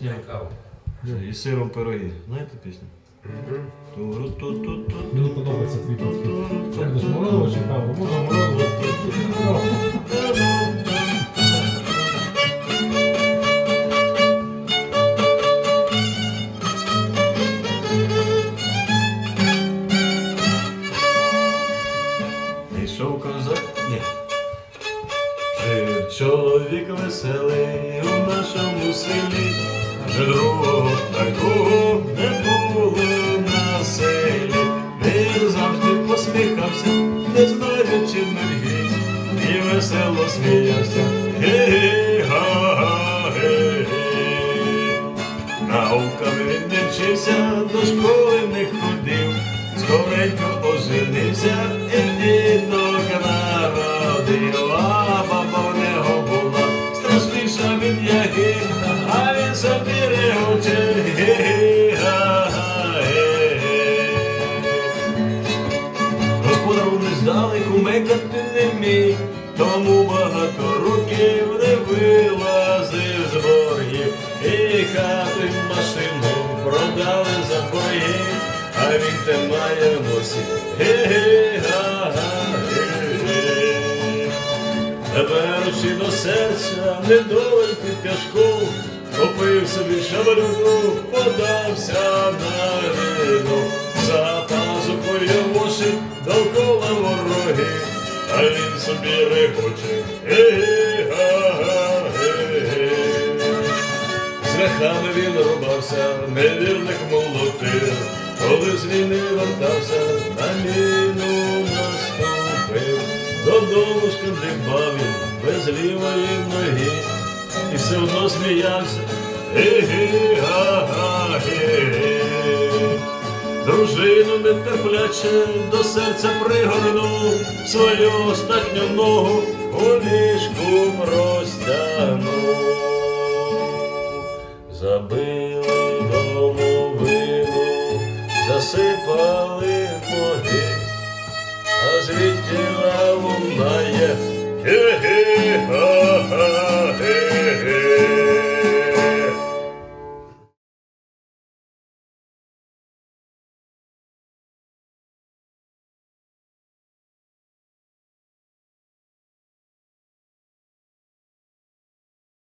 пісня. І сиром пироги. Знаєте пісню? Ту-ру-ту-ту-ту. Мені подобається твій підхід. Що будеш морозиво чи каву? Можна морозиво. Йшов козак. Ні. Жив чоловік веселий у нашому селі. Вже другого такого не було на селі. Він завжди посміхався, не знаючи нерги. І весело сміявся. Науками він не вчився, до школи не ходив, скоренько оженився Господару не здали, кумекати не міг, тому багато років не вилазив з боргів, і хату й машину продали за борги, а він те має носі. Ге-ге. Беручи до серця недоленьку тяжку, Купив собі шабарюку, подався довкола вороги, а він собі регоче. З грехами він рубався, невірних молотив, коли з війни вертався, на міну наступив, додому шкандибав він без лівої ноги, і все одно сміявся, ге-ге-га-га-ге дружину нетерпляче до серця пригорнув, свою остатню ногу у ліжку простягнув. забили домовину, засипали боги, а звідти.